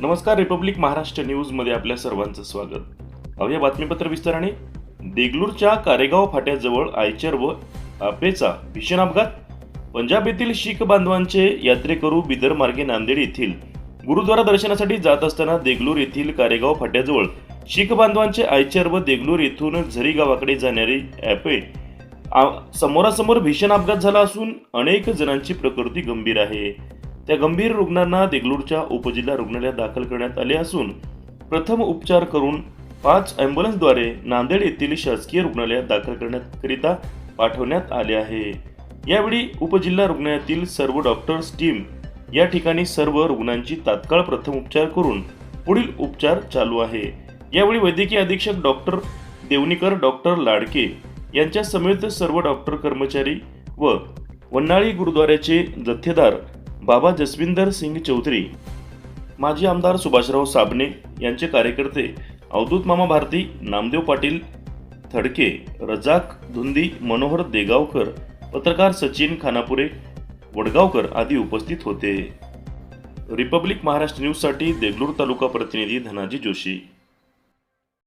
नमस्कार रिपब्लिक महाराष्ट्र न्यूजमध्ये आपल्या सर्वांचं स्वागत. अवया बातमीपत्र विस्ताराने देगलूरच्या कारेगाव फाट्याजवळ आयचर व आपेचा भीषण अपघात. पंजाब येथील शीख बांधवांचे यात्रेकरू बिदर मार्गे नांदेड येथील गुरुद्वारा दर्शनासाठी जात असताना देगलूर येथील कारेगाव फाट्याजवळ शीख बांधवांचे आयचर व देगलूर येथून झरी गावाकडे जाणारी ॲपे समोरासमोर भीषण अपघात झाला असून अनेक जणांची प्रकृती गंभीर आहे. त्या गंभीर रुग्णांना देगलूरच्या उपजिल्हा रुग्णालयात दाखल करण्यात आले असून प्रथम उपचार करून पाच ॲम्ब्युलन्सद्वारे नांदेड येथील शासकीय रुग्णालयात दाखल करण्याकरिता पाठवण्यात आले आहे. यावेळी उपजिल्हा रुग्णालयातील सर्व डॉक्टर्स टीम या ठिकाणी सर्व रुग्णांची तात्काळ प्रथम उपचार करून पुढील उपचार चालू आहे. यावेळी वैद्यकीय अधीक्षक डॉक्टर देवनीकर डॉक्टर लाडके यांच्या समेत सर्व डॉक्टर कर्मचारी व वन्नाळी गुरुद्वाऱ्याचे जथ्थेदार बाबा जसविंदर सिंग चौधरी माजी आमदार सुभाषराव साबणे यांचे कार्यकर्ते अवधूत मामा भारती नामदेव पाटील थडके रजाक धुंदी मनोहर देगावकर पत्रकार सचिन खानापुरे वडगावकर आदी उपस्थित होते. रिपब्लिक महाराष्ट्र न्यूजसाठी देगलूर तालुका प्रतिनिधी धनाजी जोशी.